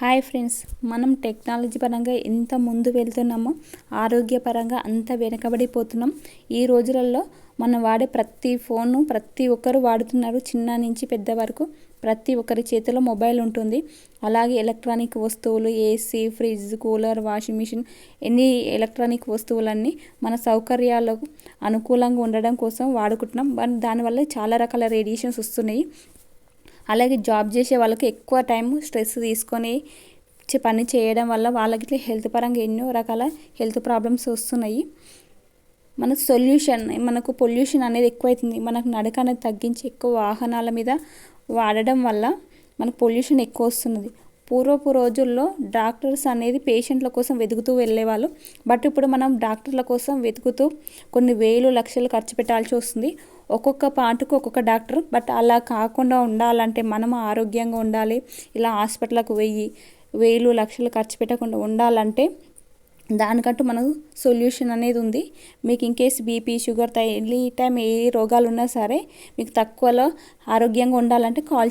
Hi friends మనం technology పరంగా ఎంత ముందు వెళ్తున్నామో ఆరోగ్యపరంగా అంత వెనకబడిపోతున్నాం. ఈ రోజులలో మనం వాడే ప్రతి ఫోను ప్రతి ఒక్కరు వాడుతున్నారు చిన్న నుంచి పెద్ద వరకు. ప్రతి ఒక్కరి చేతిలో మొబైల్ ఉంటుంది. అలాగే ఎలక్ట్రానిక్ వస్తువులు AC fridge cooler washing machine ఎన్ని ఎలక్ట్రానిక్ వస్తువులన్నీ మన సౌకర్యాలకు అనుకూలంగా ఉండడం కోసం వాడుకుంటున్నాం. దానివల్ల చాలా రకాల రేడియేషన్స్ వస్తున్నాయి. అలాగే జాబ్ చేసే వాళ్ళకి ఎక్కువ టైం స్ట్రెస్ తీసుకొని పని చేయడం వల్ల వాళ్ళకి హెల్త్ పరంగా ఎన్నో రకాల హెల్త్ ప్రాబ్లమ్స్ వస్తున్నాయి. మనకు సొల్యూషన్ మనకు పొల్యూషన్ అనేది ఎక్కువైతుంది. మనకు నడక అనేది తగ్గించి ఎక్కువ వాహనాల మీద వాడడం వల్ల మనకు పొల్యూషన్ ఎక్కువ వస్తున్నది. పూర్వపు రోజుల్లో డాక్టర్స్ అనేది పేషెంట్ల కోసం వెతుకుతూ వెళ్ళేవాళ్ళు. బట్ ఇప్పుడు మనం డాక్టర్ల కోసం వెతుకుతూ కొన్ని వేలు లక్షలు ఖర్చు పెట్టాల్సి వస్తుంది. ఒక్కొక్క పాటుకు ఒక్కొక్క డాక్టర్. బట్ అలా కాకుండా ఉండాలంటే మనం ఆరోగ్యంగా ఉండాలి. ఇలా హాస్పిటల్కి వెయ్యి వేలు లక్షలు ఖర్చు పెట్టకుండా ఉండాలంటే దానికంటూ మనకు సొల్యూషన్ అనేది ఉంది. మీకు in case BP sugar any time ఏ రోగాలు ఉన్నా సరే మీకు తక్కువలో ఆరోగ్యంగా ఉండాలంటే కాల్